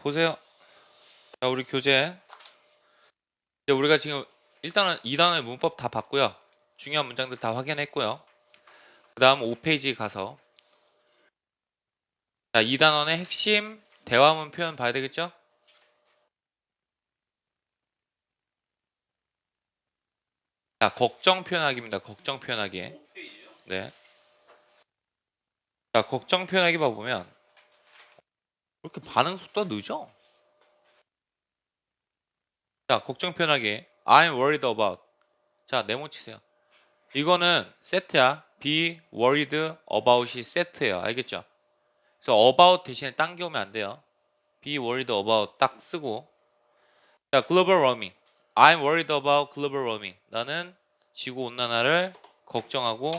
보세요. 자, 우리 교재. 이제 우리가 지금 일단은 2단의 문법 다 봤고요. 중요한 문장들 다 확인했고요. 그 다음 5페이지 가서 자, 2단원의 핵심 대화문 표현 봐야 되겠죠? 자, 걱정 표현하기입니다. 걱정 표현하기. 네. 자, 걱정 표현하기 봐보면 이렇게 반응 속도가 늦어. 자, 걱정 표현하기. I'm worried about. 자, 네모 치세요. 이거는 세트야. be worried about이 세트예요. 알겠죠? 그래서 about 대신에 당겨오면 안 돼요. be worried about 딱 쓰고. 자, global warming. I'm worried about global warming. 나는 지구 온난화를 걱정하고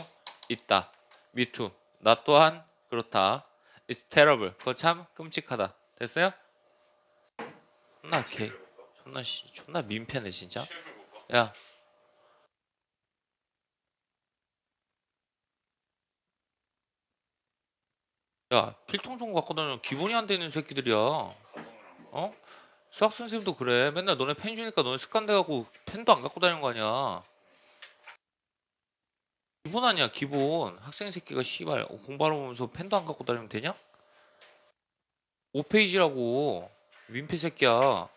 있다. Me too. 나 또한 그렇다. It's terrible. 그거 참 끔찍하다. 됐어요? 존나 개, 존나 씨, 존나 민폐네 진짜. 야, 야, 필통 좀 갖고 다니는 기본이 안 되는 새끼들이야. 어? 수학 선생님도 그래. 맨날 너네 펜 주니까 너네 습관 돼 갖고 펜도 안 갖고 다니는 거 아니야. 기본 아니야, 기본. 학생 새끼가 씨발 어, 공부하러 오면서 펜도 안 갖고 다니면 되냐? 5페이지라고. 민폐 새끼야.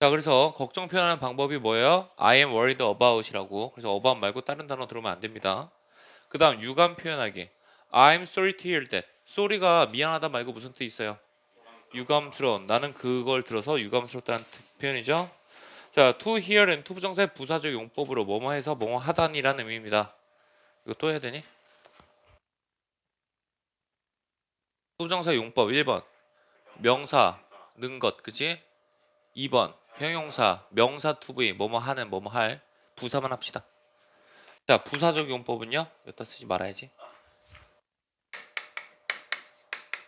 자, 그래서 걱정 표현하는 방법이 뭐예요? I am worried about이라고. 그래서 about 말고 다른 단어 들어오면 안 됩니다. 그 다음 유감 표현하기. I'm sorry to hear that. sorry가 미안하다 말고 무슨 뜻 있어요? 유감스러운. 나는 그걸 들어서 유감스럽다는 뜻- 표현이죠. 자, to hear은 to 부정사의 부사적 용법으로 뭐뭐 해서 뭐뭐 하다니라는 의미입니다. 이거 또 해야 되니? to 부정사 용법 1번. 명사 는 것, 그지? 2번. 형용사 명사 to be 뭐뭐 하는 뭐뭐 할 부사만 합시다. 자, 부사적 용법은요? 여기다 쓰지 말아야지.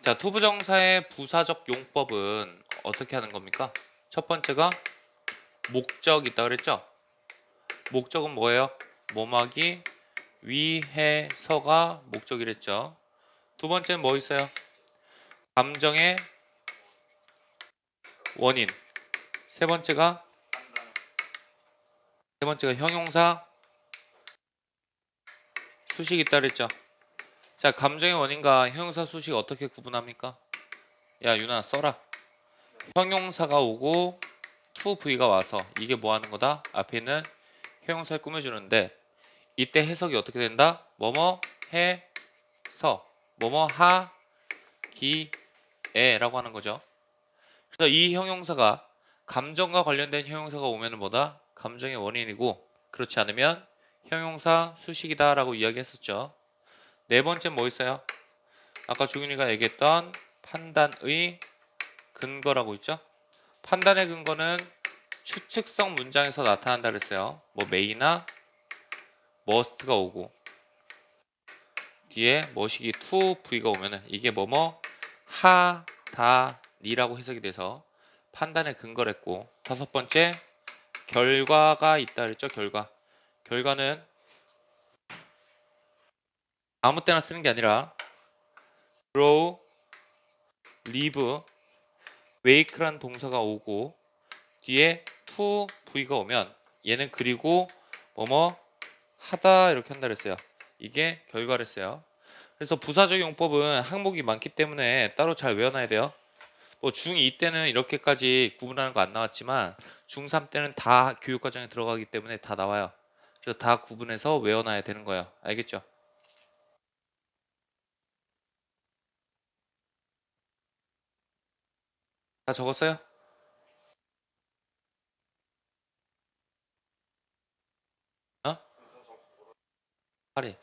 자, 투부정사의 부사적 용법은 어떻게 하는 겁니까? 첫 번째가 목적 있다 그랬죠? 목적은 뭐예요? 뭐하기 위해서가 목적이랬죠. 두 번째는 뭐 있어요? 감정의 원인. 세 번째가 세 번째가 형용사 수식 있다 그랬죠. 자, 감정의 원인과 형용사 수식 어떻게 구분합니까? 야, 유나 써라. 형용사가 오고 to v가 와서 이게 뭐 하는 거다? 앞에 있는 형용사를 꾸며주는데 이때 해석이 어떻게 된다? 뭐뭐 해서 뭐뭐 하기에 라고 하는 거죠. 그래서 이 형용사가 감정과 관련된 형용사가 오면은 뭐다? 감정의 원인이고 그렇지 않으면 형용사 수식이다 라고 이야기했었죠. 네 번째 뭐 있어요? 아까 조균이가 얘기했던 판단의 근거라고 있죠. 판단의 근거는 추측성 문장에서 나타난다 그랬어요. 뭐 메이나 must가 오고 뒤에 뭐시기 to v가 오면은 이게 뭐뭐 하 다 니라고 해석이 돼서 판단의 근거를 했고 다섯 번째 결과가 있다 그랬죠. 결과. 결과는 아무 때나 쓰는 게 아니라 grow, live, wake란 동사가 오고 뒤에 to v가 오면 얘는 그리고 뭐뭐 하다 이렇게 한다 그랬어요. 이게 결과랬어요. 그래서 부사적 용법은 항목이 많기 때문에 따로 잘 외워놔야 돼요. 뭐 중2 때는 이렇게까지 구분하는 거 안 나왔지만 중3 때는 다 교육 과정에 들어가기 때문에 다 나와요. 그래서 다 구분해서 외워놔야 되는 거예요. 알겠죠? 다 적었어요? 어? 파리.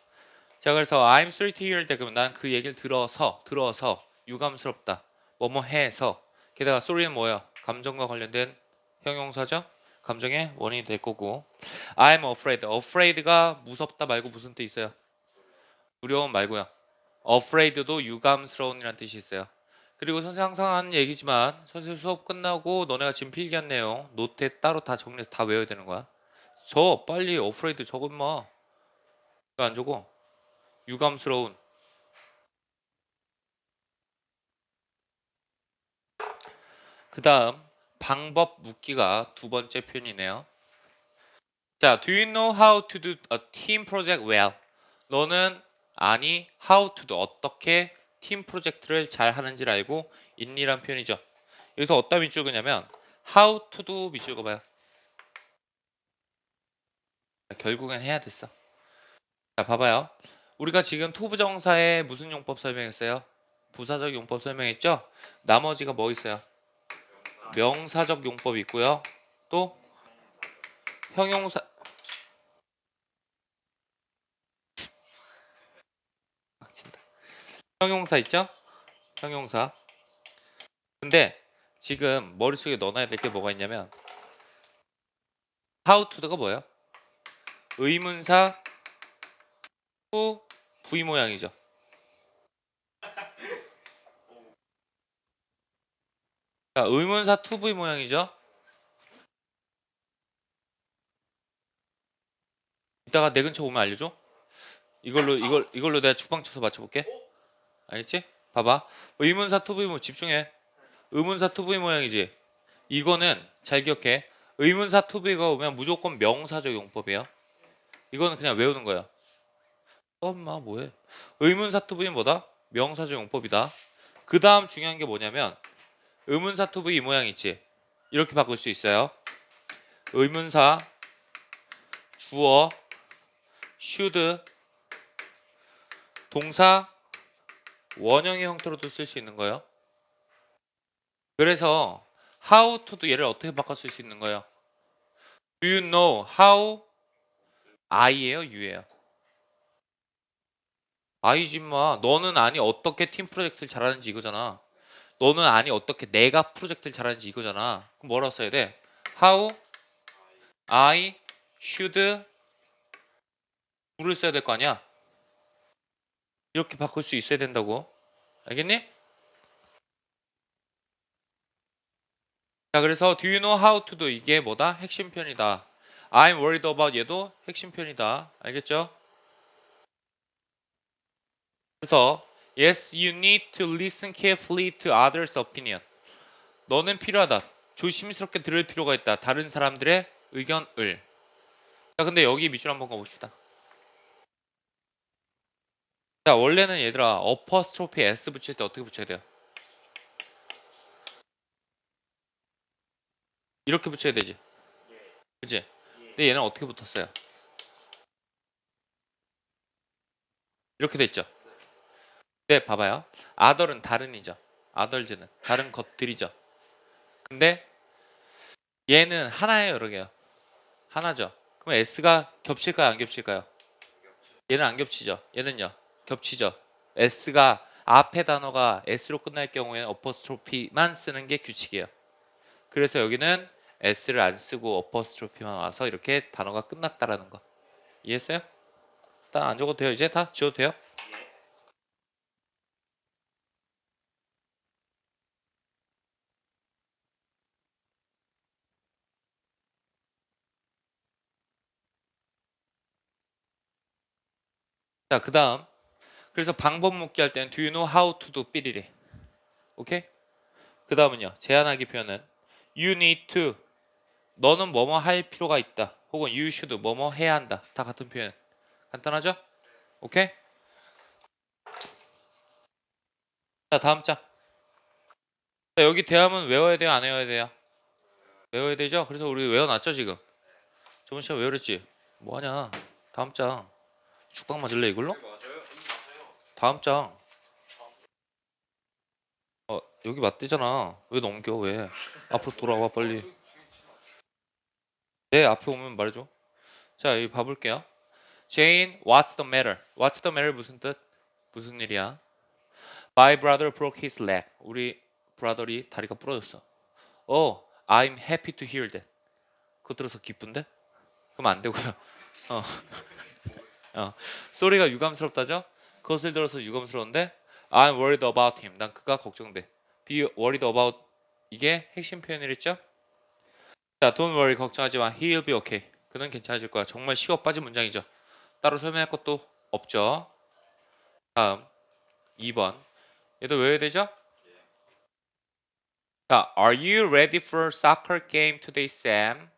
자, 그래서 I'm sorry to hear that 그러면 난 그 얘기를 들어서 들어서 유감스럽다. 뭐뭐 해서 게다가 sorry는 뭐야? 감정과 관련된 형용사죠? 감정의 원인이 될 거고 I'm afraid. afraid가 무섭다 말고 무슨 뜻 있어요? 두려움 말고요. afraid도 유감스러운이라는 뜻이 있어요. 그리고 선생님 항상 하는 얘기지만 선생님 수업 끝나고 너네가 지금 필기한 내용 노트에 따로 다 정리해서 다 외워야 되는 거야. 저 빨리 afraid 적어 마. 왜안 적어? 유감스러운 그 다음 방법 묻기가 두 번째 표현이네요. 자, do you know how to do a team project well? 너는 아니 how to do 어떻게 팀 프로젝트를 잘 하는지를 알고 있니란 표현이죠. 여기서 어디다 밑줄 그냐면 how to do 밑줄 그어봐요. 결국엔 해야 됐어. 자, 봐봐요. 우리가 지금 토부정사의 무슨 용법 설명했어요? 부사적 용법 설명했죠? 나머지가 뭐 있어요? 명사적 용법이 있고요. 또 형용사 막친다. 형용사 있죠? 형용사. 근데 지금 머릿속에 넣어놔야 될 게 뭐가 있냐면 how to가 뭐예요? 의문사 후 V 모양이죠. 자, 의문사 to V 모양이죠. 이따가 내 근처 오면 알려줘. 이걸로 이걸 이걸로 내가 죽방 쳐서 맞춰볼게. 알겠지? 봐봐. 의문사 to V 모 집중해. 의문사 V 모양이지. 이거는 잘 기억해. 의문사 V가 오면 무조건 명사적 용법이에요. 이거는 그냥 외우는 거야. 엄마 뭐해? 의문사 V는 뭐다? 명사적 용법이다. 그 다음 중요한 게 뭐냐면 의문사 to V 이 모양 있지? 이렇게 바꿀 수 있어요. 의문사 주어 should 동사 원형의 형태로도 쓸 수 있는 거예요. 그래서 how to도 얘를 어떻게 바꿔 쓸 수 있는 거예요? Do you know how I예요, U예요? I지 마. 너는 아니 어떻게 팀 프로젝트를 잘하는지 이거잖아. 너는 아니 어떻게 내가 프로젝트를 잘하는지 이거잖아. 그럼 뭐라고 써야 돼? How I should do를 써야 될 거 아니야? 이렇게 바꿀 수 있어야 된다고. 알겠니? 자, 그래서 do you know how to do 이게 뭐다? 핵심 편이다. I'm worried about 얘도 핵심 편이다. 알겠죠? 그래서 yes, you need to listen carefully to others' opinion. 너는 필요하다. 조심스럽게 들을 필요가 있다. 다른 사람들의 의견을. 자, 근데 여기 밑줄 한번 가봅시다. 자, 원래는 얘들아 어퍼스트로피 s 붙일 때 어떻게 붙여야 돼요? 이렇게 붙여야 되지. 그지? 근데 얘는 어떻게 붙었어요? 이렇게 됐죠. 네, 봐봐요. 아덜은 다른이죠. 아덜즈는 다른 것들이죠. 근데 얘는 하나예요, 여러 개요. 하나죠. 그럼 S가 겹칠까요, 안 겹칠까요? 얘는 안 겹치죠. 얘는요, 겹치죠. S가 앞에 단어가 S로 끝날 경우에는 어퍼스트로피만 쓰는 게 규칙이에요. 그래서 여기는 S를 안 쓰고 어퍼스트로피만 와서 이렇게 단어가 끝났다라는 거. 이해했어요? 일단 안 적어도 돼요. 이제 다 지워도 돼요? 자, 그 다음. 그래서 방법 묻기 할 때는 do you know how to do 삐리리. 오케이? 그 다음은요. 제한하기 표현은 you need to 너는 뭐뭐 할 필요가 있다. 혹은 you should 뭐뭐 해야 한다. 다 같은 표현. 간단하죠? 오케이? 자, 다음 장. 자, 여기 대함은 외워야 돼요? 안 외워야 돼요? 외워야 되죠? 그래서 우리 외워놨죠, 지금? 저번 시간 외우랬지? 뭐하냐? 다음 장. 죽방 맞을래, 이걸로? 다음 장. 어, 여기 맞대잖아. 왜 넘겨, 왜? 앞으로 돌아와, 빨리. 네, 앞에 오면 말해줘. 자, 여기 봐볼게요. Jane, what's the matter? What's the matter 무슨 뜻? 무슨 일이야? My brother broke his leg. 우리 브라더리 다리가 부러졌어. Oh, I'm happy to hear that. 그거 들어서 기쁜데? 그럼 안 되고요. 어. 어. 소리가 유감스럽다죠? 그것을 들어서 유감스러운데 I'm worried about him. 난 그가 걱정돼. Be worried about 이게 핵심 표현이랬죠? 자, don't worry 걱정하지 마. He'll be okay. 그는 괜찮아질 거야. 정말 쉬워 빠진 문장이죠. 따로 설명할 것도 없죠. 다음 2번. 얘도 외워야 되죠? 자, are you ready for soccer game today, Sam?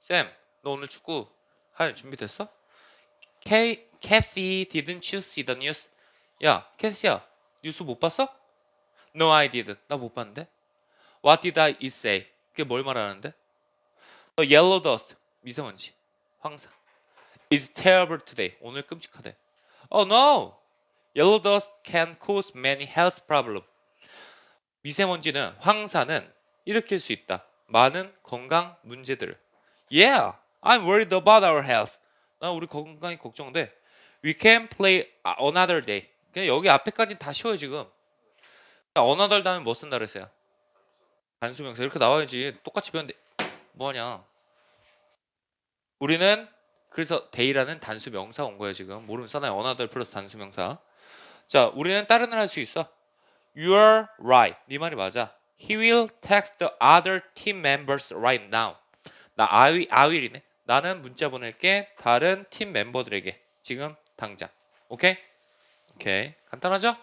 Sam, 너 오늘 축구 할 준비 됐어? K, Kathy, didn't you see the news? 야, 캐시야, 뉴스 못 봤어? No, I didn't. 나못 봤는데. What did I say? 그게 뭘 말하는데? The yellow dust, 미세먼지, 황사. is terrible today. 오늘 끔찍하대. Oh no! Yellow dust can cause many health problems. 미세먼지는 황사는 일으킬 수 있다. 많은 건강 문제들을. Yeah, I'm worried about our health. 나 우리 건강이 걱정돼. We can play another day. 그냥 여기 앞에까지 다 쉬워요 지금. another 다음에 뭐 쓴다 그랬어요? 단수명사 이렇게 나와야지. 똑같이 배웠는데 뭐하냐? 우리는 그래서 day라는 단수명사 온 거예요 지금. 모르면 써놔요. another 플러스 단수명사. 자, 우리는 다른 을할수 있어. You're right. 네 말이 맞아. He will text the other team members right now. 나 I will이네. 나는 문자 보낼게 다른 팀 멤버들에게 지금 당장. 오케이? 오케이. 간단하죠?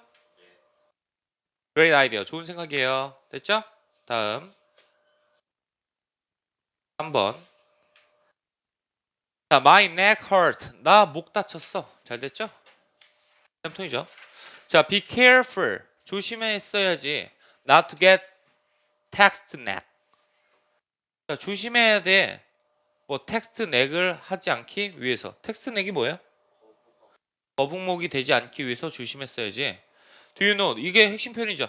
Great idea. 좋은 생각이에요. 됐죠? 다음 3번. 자, my neck hurt. 나 목 다쳤어. 잘 됐죠? 쌤통이죠. 자, be careful. 조심했어야지. Not to get text neck. 자, 조심해야 돼. 뭐 텍스트 넥을 하지 않기 위해서. 텍스트 넥이 뭐예요? 거북목이 되지 않기 위해서 조심했어야지. Do you know? 이게 핵심 표현이죠.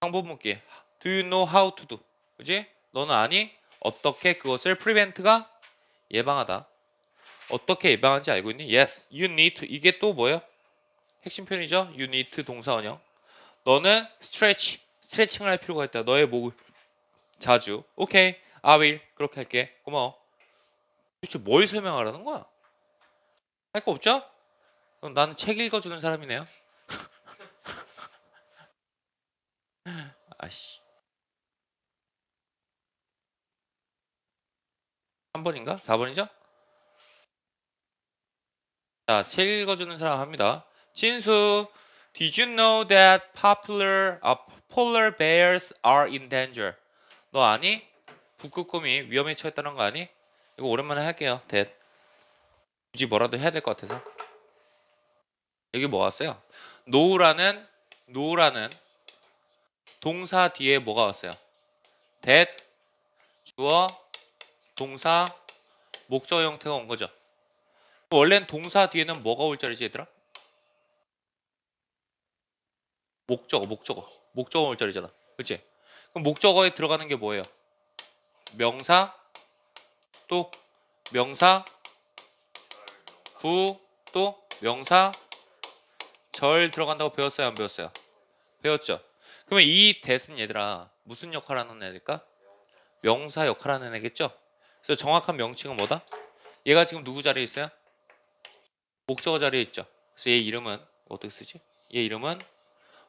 방법 묻기. Do you know how to do? 그지? 너는 아니? 어떻게 그것을 prevent가 예방하다. 어떻게 예방하는지 알고 있니? Yes, you need to. 이게 또 뭐예요? 핵심 표현이죠. You need to 동사원형. 너는 stretch, 스트레칭을 할 필요가 있다. 너의 목을 자주. 오케이, I will. 그렇게 할게. 고마워. 도대체 뭘 설명하라는 거야? 할 거 없죠? 그럼 나는 책 읽어주는 사람이네요. 아씨. 3번인가? 4번이죠? 자, 책 읽어주는 사람 합니다. 진수, did you know that popular uh, polar bears are in danger? 너 아니? 북극곰이 위험에 처했다는 거 아니? 이거 오랜만에 할게요. 대 굳이 뭐라도 해야 될 것 같아서. 여기 뭐 왔어요? 노우라는 노우라는 동사 뒤에 뭐가 왔어요? that 주어 동사 목적 형태가 온 거죠. 원래는 동사 뒤에는 뭐가 올 자리지 얘들아? 목적어 목적어 목적어 올 자리잖아. 그치? 그럼 목적어에 들어가는 게 뭐예요? 명사 또 명사 구 또 명사 절 들어간다고 배웠어요 안 배웠어요? 배웠죠. 그러면 이 대은 얘들아 무슨 역할 하는 애일까? 명사 역할 하는 애겠죠? 그래서 정확한 명칭은 뭐다? 얘가 지금 누구 자리에 있어요? 목적어 자리에 있죠. 그래서 얘 이름은 어떻게 쓰지? 얘 이름은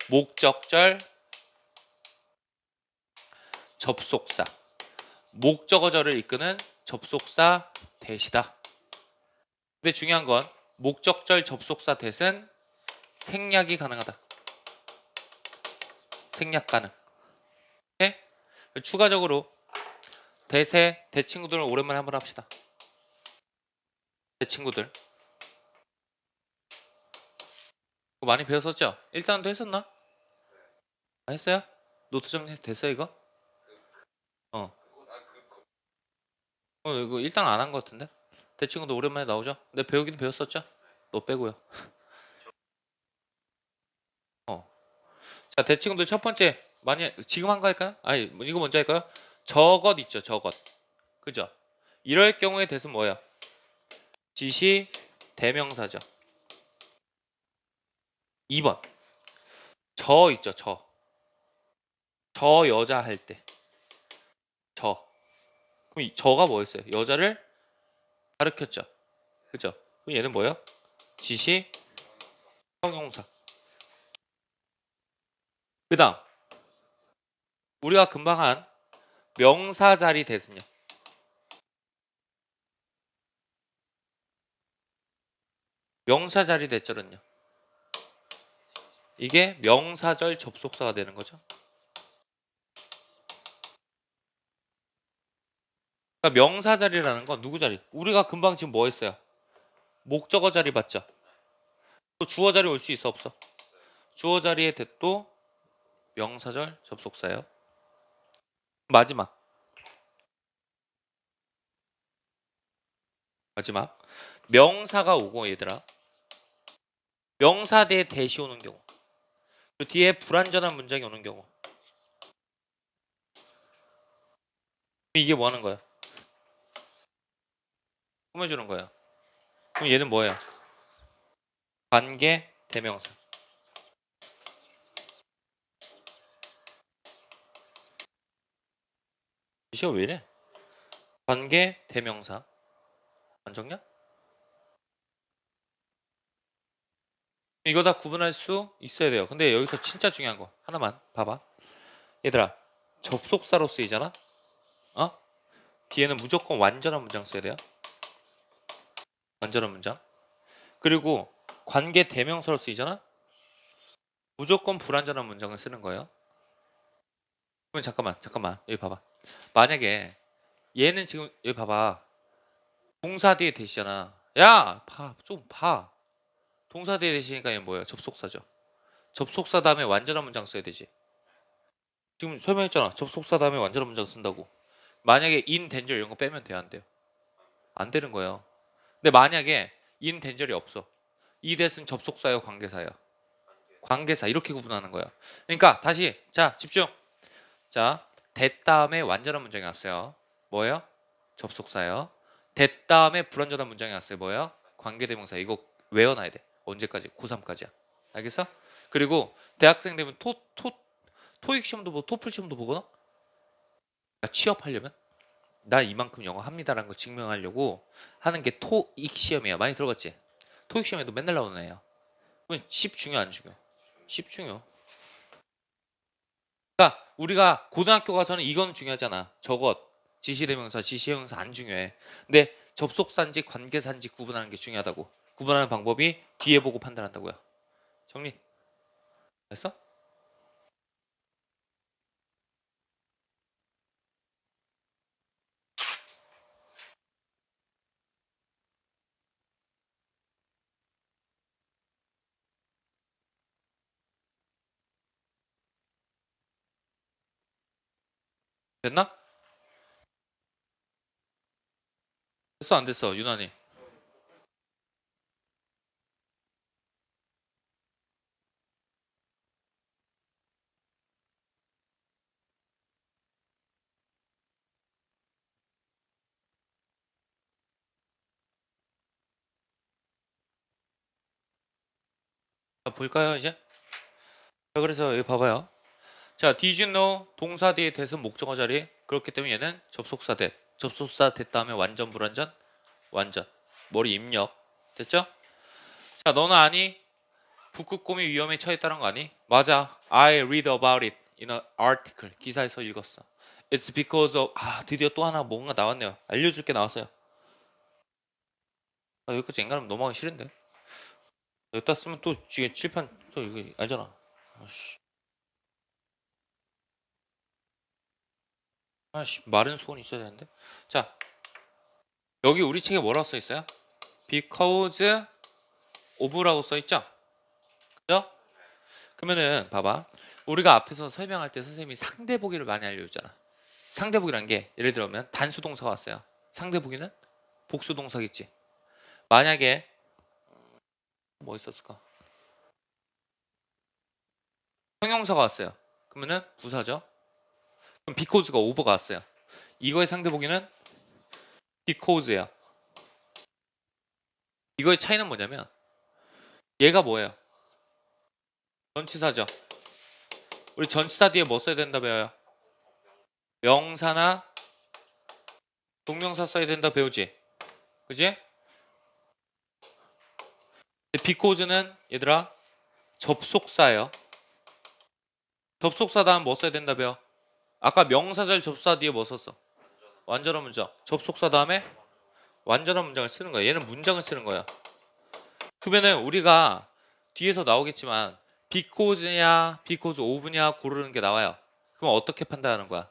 목적절 접속사 목적어절을 이끄는 접속사 대시다. 근데 중요한 건 목적절 접속사 대은 생략이 가능하다. 생략 가능. 오케이? 추가적으로 대세 대친구들 오랜만에 한번 합시다. 대친구들. 많이 배웠었죠? 일단도 했었나? 아, 했어요? 노트 정리 됐어 이거? 어. 어 이거 일단 안 한 것 같은데? 대친구도 오랜만에 나오죠? 근데 배우긴 배웠었죠? 너 빼고요. 어. 자 대친구들 첫 번째 많이 지금 한 거 할까요? 아니 이거 먼저 할까요? 저것 있죠 저것. 그죠? 이럴 경우에 대해서 뭐야? 지시 대명사죠. 2번. 저 있죠 저. 저 여자 할 때. 저. 그럼 이 저가 뭐였어요? 여자를 가르쳤죠. 그죠? 그럼 얘는 뭐예요? 지시 형용사. 그 다음 우리가 금방 한 명사 자리 대신요. 명사 자리 대절은요. 이게 명사절 접속사가 되는 거죠. 그러니까 명사 자리라는 건 누구 자리? 우리가 금방 지금 뭐 했어요? 목적어 자리 봤죠? 또 주어 자리 올 수 있어 없어? 주어 자리에 대또 명사절 접속사예요. 마지막 마지막 명사가 오고 얘들아 명사 대에 대시 오는 경우 그 뒤에 불완전한 문장이 오는 경우 이게 뭐 하는 거야? 꾸며주는 거야. 그럼 얘는 뭐예요? 관계 대명사. 시가 왜 이래? 관계 대명사. 안 적냐? 이거 다 구분할 수 있어야 돼요. 근데 여기서 진짜 중요한 거 하나만 봐봐. 얘들아, 접속사로 쓰이잖아? 어? 뒤에는 무조건 완전한 문장 써야 돼요. 완전한 문장. 그리고 관계 대명사로 쓰이잖아? 무조건 불완전한 문장을 쓰는 거예요. 그러면 잠깐만, 잠깐만. 여기 봐봐. 만약에 얘는 지금 여기 봐봐. 동사 뒤에 대시잖아. 야, 봐, 좀 봐. 동사 뒤에 대시니까 얘 뭐예요? 접속사죠. 접속사 다음에 완전한 문장 써야 되지. 지금 설명했잖아. 접속사 다음에 완전한 문장 쓴다고. 만약에 in danger 이런 거 빼면 돼요, 안 돼요? 안 되는 거예요. 근데 만약에 in danger이 없어. 이 대은 접속사예요, 관계사예요. 관계사 이렇게 구분하는 거예요. 그러니까 다시 자 집중. 자, that 다음에 완전한 문장이 왔어요. 뭐예요? 접속사예요. that 다음에 불완전한 문장이 왔어요. 뭐예요? 관계대명사. 이거 외워놔야 돼. 언제까지? 고3까지야. 알겠어? 그리고 대학생 되면 토, 토, 토익 시험도 보고 토플 시험도 보거나 취업하려면 나 이만큼 영어 합니다라는 걸 증명하려고 하는 게 토익 시험이야. 많이 들어봤지? 토익 시험에도 맨날 나오는 애야. 그러면 10 중요 안 중요? 10 중요. 그러니까 우리가 고등학교 가서는 이건 중요하잖아. 저것 지시대명사, 지시형용사 안 중요해. 근데 접속사인지 관계사인지 구분하는 게 중요하다고. 구분하는 방법이 뒤에 보고 판단한다고요. 정리. 됐어? 됐나? 됐어 안 됐어 유난히 자, 볼까요 이제? 자 그래서 여기 봐봐요 자 did you know 동사 뒤에 대은 목적어 자리 그렇기 때문에 얘는 접속사 대 접속사 됐 다음에 완전 불완전? 완전. 머리 입력. 됐죠? 자 너는 아니? 북극곰이 위험에 처했다는 거 아니? 맞아. I read about it in an article. 기사에서 읽었어. It's because of 아 드디어 또 하나 뭔가 나왔네요. 알려 줄 게 나왔어요. 아, 여기까지 앵간하면 넘어가기 싫은데? 여기다 쓰면 또 지금 칠판 또 이거 알잖아. 아씨 아씨 마른 수건이 있어야 되는데. 자 여기 우리 책에 뭐라고 써 있어요? because of라고 써 있죠? 그죠? 그러면은 봐봐. 우리가 앞에서 설명할 때 선생님이 상대 보기를 많이 알려줬잖아. 상대 보기란 게 예를 들면 단수 동사가 왔어요. 상대 보기는 복수 동사겠지. 만약에 음, 뭐 있었을까? 형용사가 왔어요. 그러면은 부사죠 because가 over가 왔어요 이거의 상대 보기는 because야 이거의 차이는 뭐냐면 얘가 뭐예요 전치사죠 우리 전치사 뒤에 뭐 써야 된다 배워요 명사나 동명사 써야 된다 배우지 그지? 비코즈는 얘들아 접속사예요. 접속사 다음 뭐 써야 된다 배워? 아까 명사절 접사 뒤에 뭐 썼어? 완전한 문장. 접속사 다음에 완전한 문장을 쓰는 거야. 얘는 문장을 쓰는 거야. 그러면은 우리가 뒤에서 나오겠지만 비코즈냐, 비코즈 오브냐 고르는 게 나와요. 그럼 어떻게 판단하는 거야?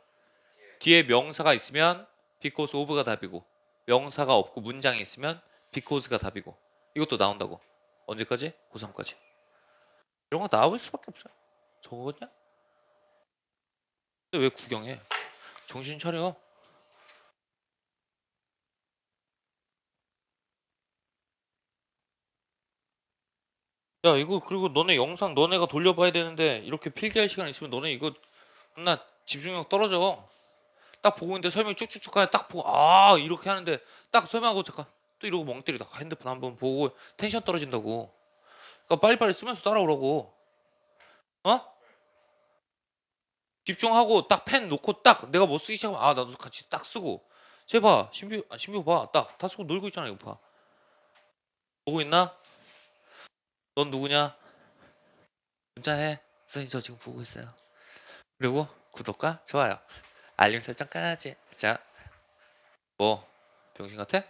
뒤에 명사가 있으면 because of가 답이고 명사가 없고 문장이 있으면 because가 답이고 이것도 나온다고 언제까지? 고3까지 이런 거 나올 수밖에 없어요 저거냐? 왜 구경해? 정신 차려 야 이거 그리고 너네 영상 너네가 돌려봐야 되는데 이렇게 필기할 시간 있으면 너네 이거 나 집중력 떨어져 딱 보고 있는데 설명 쭉쭉쭉 가야 딱 보고 아 이렇게 하는데 딱 설명하고 잠깐 또 이러고 멍 때리다가 핸드폰 한번 보고 텐션 떨어진다고 그러니까 빨리빨리 쓰면서 따라오라고 어? 집중하고 딱 펜 놓고 딱 내가 뭐 쓰기 시작하면 아 나도 같이 딱 쓰고. 제발 신비 아, 신비 봐딱 다 쓰고 놀고 있잖아 이거 봐. 보고 있나? 넌 누구냐? 문자해. 선생님 저 지금 보고 있어요. 그리고 구독과 좋아요. 알림 설정까지. 자뭐 병신 같아?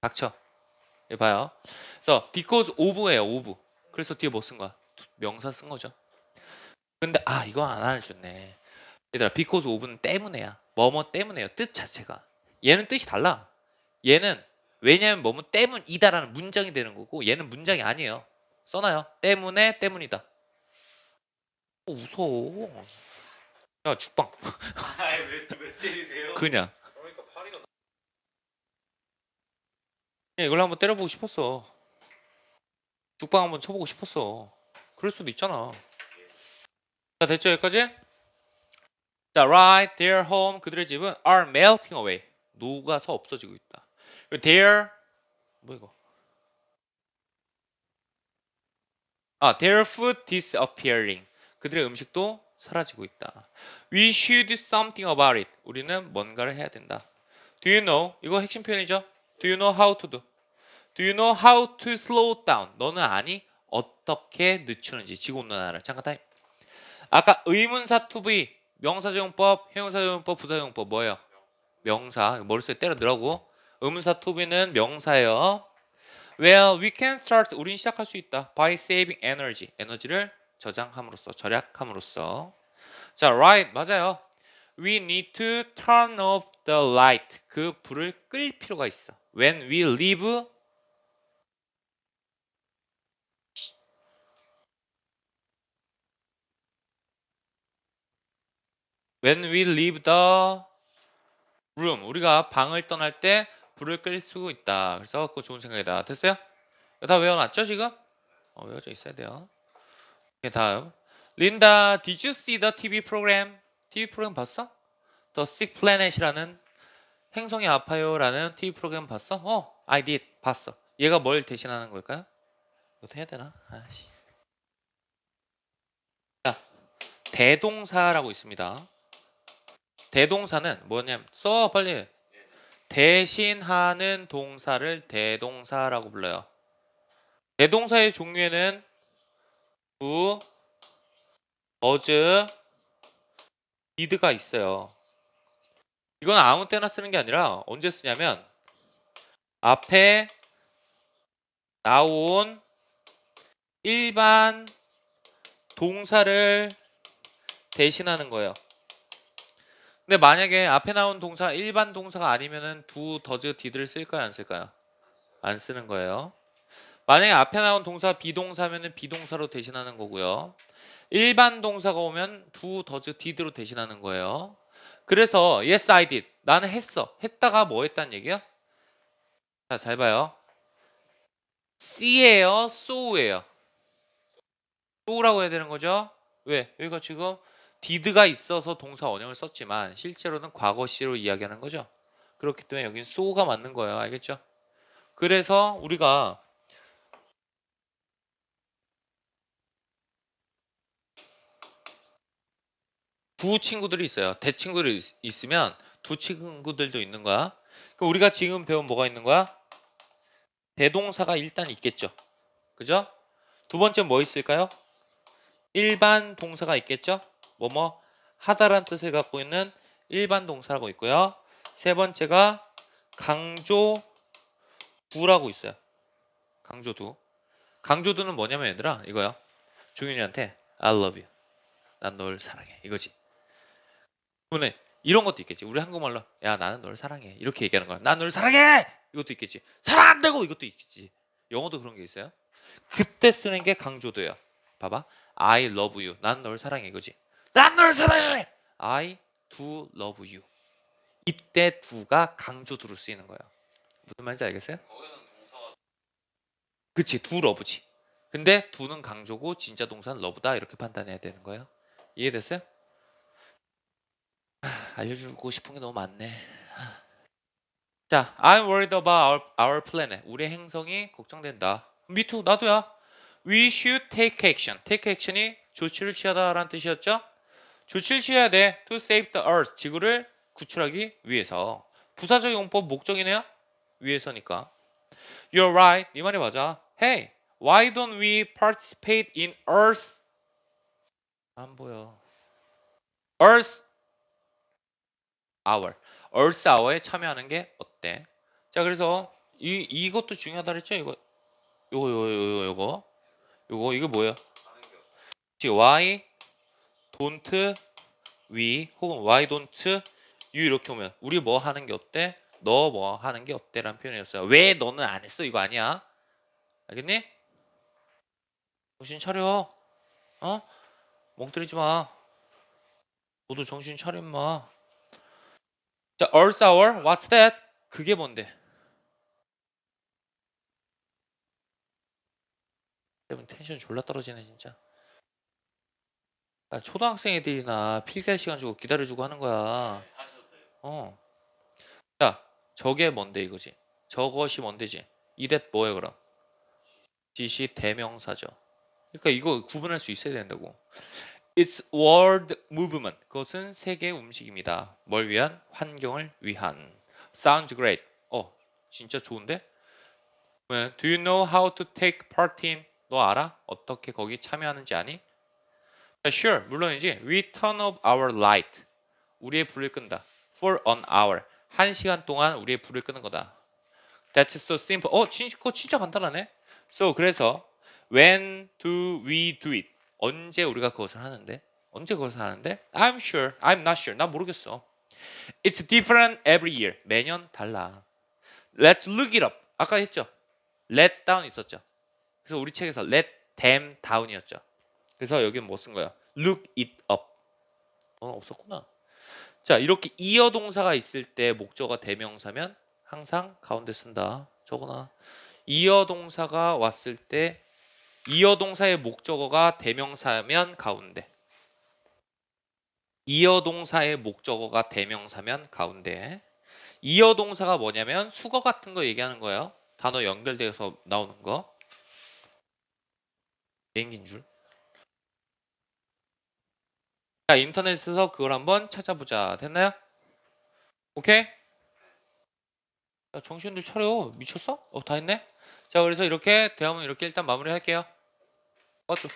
닥쳐. 이 봐요. 그래서 because of예요 of 그래서 뒤에 뭐 쓴 거야? 명사 쓴 거죠 근데 아 이거 안 알려줬네. 얘들아 because of는 때문에야. 뭐뭐 때문에요? 뜻 자체가. 얘는 뜻이 달라. 얘는 왜냐면 뭐뭐 때문이다라는 문장이 되는 거고 얘는 문장이 아니에요. 써놔요. 때문에 때문이다. 어, 웃어 야 죽방. 아왜 왜 때리세요? 그냥. 그러니까 파리가 그냥 이걸 한번 때려보고 싶었어. 죽방 한번 쳐보고 싶었어. 그럴 수도 있잖아. 자 됐죠 여기까지? 자 right their home 그들의 집은 are melting away 녹아서 없어지고 있다. their 뭐 이거? 아 their food disappearing 그들의 음식도 사라지고 있다. We should do something about it. 우리는 뭔가를 해야 된다. Do you know? 이거 핵심 표현이죠. Do you know how to do? Do you know how to slow down? 너는 아니? 어떻게 늦추는지 지구 온난화를 잠깐 타임. 아까 의문사 be 명사적용법, 형용사적용법, 부사적용법 뭐예요? 명사 머릿속에 때려 넣으라고. 의문사 be는 명사예요. Well, we can start. 우린 시작할 수 있다. By saving energy. 에너지를 저장함으로써, 절약함으로써. 자, right 맞아요. We need to turn off the light. 그 불을 끌 필요가 있어. When we leave When we leave the room. 우리가 방을 떠날 때 불을 끌 수 있다. 그래서 그거 좋은 생각이다. 됐어요? 다 외워놨죠 지금? 어, 외워져 있어야 돼요. 오케이, 다음. 린다, did you see the TV program? TV 프로그램 봤어? The Sick Planet이라는 행성이 아파요라는 TV 프로그램 봤어? 어, I did. 봤어. 얘가 뭘 대신하는 걸까요? 이것도 해야 되나? 아씨. 자, 대동사라고 있습니다. 대동사는 뭐냐면 써 빨리. 대신하는 동사를 대동사라고 불러요. 대동사의 종류에는 부, 어즈, did가 있어요. 이건 아무 때나 쓰는 게 아니라 언제 쓰냐면 앞에 나온 일반 동사를 대신하는 거예요. 근데 만약에 앞에 나온 동사 일반 동사가 아니면은 두 더즈 디드를 쓸까요 안 쓸까요? 안 쓰는 거예요. 만약에 앞에 나온 동사 비동사면은 비동사로 대신하는 거고요. 일반 동사가 오면 두 더즈 디드로 대신하는 거예요. 그래서 yes I did 나는 했어 했다가 뭐 했다는 얘기야? 자 잘 봐요. C예요, so예요. so라고 해야 되는 거죠? 왜? 여기가 지금 did가 있어서 동사 원형을 썼지만 실제로는 과거 시로 이야기하는 거죠. 그렇기 때문에 여긴 so가 맞는 거예요. 알겠죠? 그래서 우리가 두 친구들이 있어요. 대 친구들이 있- 있으면 두 친구들도 있는 거야. 그럼 우리가 지금 배운 뭐가 있는 거야? 대동사가 일단 있겠죠. 그죠? 두 번째 뭐 있을까요? 일반 동사가 있겠죠? 뭐뭐 하다란 뜻을 갖고 있는 일반 동사라고 있고요. 세 번째가 강조 두라고 있어요. 강조두. 강조두는 뭐냐면 얘들아 이거요. 종윤이한테 I love you. 난 널 사랑해. 이거지. 때문에 이런 것도 있겠지. 우리 한국말로 야 나는 널 사랑해 이렇게 얘기하는 거야. 난 널 사랑해 이것도 있겠지. 사랑한다고 이것도 있겠지. 영어도 그런 게 있어요. 그때 쓰는 게 강조도예요. 봐봐. I love you. 난 널 사랑해 이거지. 난 널 사랑해. I do love you. 이때 do가 강조도로 쓰이는 거예요. 무슨 말인지 알겠어요? 그치 do love지. 근데 do는 강조고 진짜 동사는 love다 이렇게 판단해야 되는 거예요. 이해됐어요? 하, 알려주고 싶은 게 너무 많네. 하. 자, I'm worried about our, our planet. 우리 행성이 걱정된다. Too. 나도야. We should take action. take action이 조치를 취하다라는 뜻이었죠? 조치를 취해야 돼. To save the earth. 지구를 구출하기 위해서. 부사적 용법 목적이네요. 위해서니까. You're right. 네 말이 맞아. Hey, why don't we participate in Earth? 안 보여. Earth Hour. Earth Hour에 참여하는 게 어때? 자, 그래서 이 이것도 중요하다 그랬죠? 이거 요거 요거 요거 요거 요거 이거 뭐예요? why don't we 혹은 why don't you 이렇게 오면 우리 뭐 하는 게 어때? 너 뭐 하는 게 어때 라는 표현이었어요. 왜 너는 안 했어? 이거 아니야. 알겠니? 정신 차려. 어? 멍 때리지 마. 너도 정신 차려 임마. 자, Earth Hour, what's that? 그게 뭔데? 때문에 텐션 졸라 떨어지네 진짜. 아, 초등학생 애들이나 필기할 시간 주고 기다려주고 하는 거야. 네. 어. 자, 저게 뭔데 이거지? 저것이 뭔데지? 이댓 뭐예요 그럼? 지시 대명사죠. 그러니까 이거 구분할 수 있어야 된다고. It's world movement. 그것은 세계 움직임이다. 뭘 위한? 환경을 위한. Sounds great. 어, 진짜 좋은데? 왜? Do you know how to take part in? 너 알아? 어떻게 거기 참여하는지 아니? 자, Sure, 물론이지. We turn off our light. 우리의 불을 끈다. For an hour. 한 시간 동안 우리의 불을 끄는 거다. That's so simple. 어, 진, 그거 진짜 간단하네. So 그래서 when do we do it? 언제 우리가 그것을 하는데? 언제 그것을 하는데? I'm sure. I'm not sure. 나 모르겠어. It's different every year. 매년 달라. Let's look it up. 아까 했죠. Let down 있었죠. 그래서 우리 책에서 let them down이었죠. 그래서 여기 뭐 쓴 거야? Look it up. 어, 없었구나. 자, 이렇게 이어 동사가 있을 때 목적어 대명사면 항상 가운데 쓴다. 저거나 이어 동사가 왔을 때 이어 동사의 목적어가 대명사면 가운데. 이어 동사의 목적어가 대명사면 가운데. 이어 동사가 뭐냐면 수거 같은 거 얘기하는 거예요. 단어 연결돼서 나오는 거. 비행기인 줄. 자, 인터넷에서 그걸 한번 찾아보자. 됐나요? 오케이? 야, 정신들 차려. 미쳤어? 어, 다 했네? 자, 그래서 이렇게 대화문 이렇게 일단 마무리할게요. 어 또